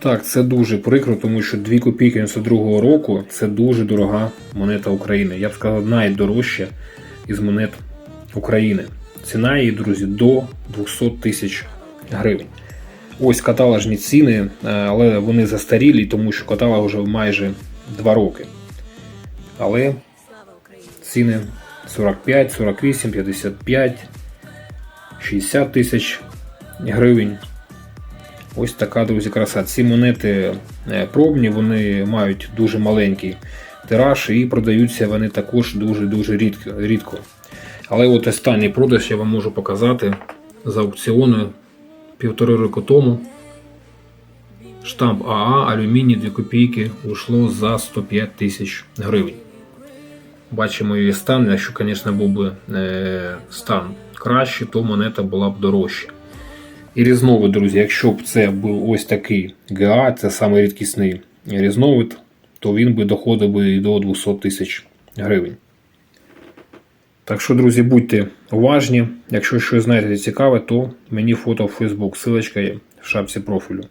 Так, це дуже прикро, тому що 2 копійки 92 року це дуже дорога монета України. Я б сказав, найдорожча із монет України. Ціна її, друзі, до 200 тисяч гривень. Ось каталожні ціни, е, але вони застарілі, тому що каталог вже майже 2 роки. Але ціни 45, 48, 55, 60 тисяч гривень. Ось така, друзі, краса. Ці монети е, пробні, вони мають дуже маленький тираж і продаються вони також дуже-дуже рідко. Але от останній продаж я вам можу показати з аукціону півтори року тому. Штамп АА, алюміній 2 копійки ушло за 105 тисяч гривень. Бачимо її стан. Якщо, звісно, був би е, стан краще, то монета була б дорожча. І різновид, друзі, якщо б це був ось такий ГА, це саме рідкісний різновид, то він би доходив би і до 200 тисяч гривень. Так що, друзі, будьте уважні. Якщо щось знаєте цікаве, то мені фото в Facebook, силочка є в шапці профілю.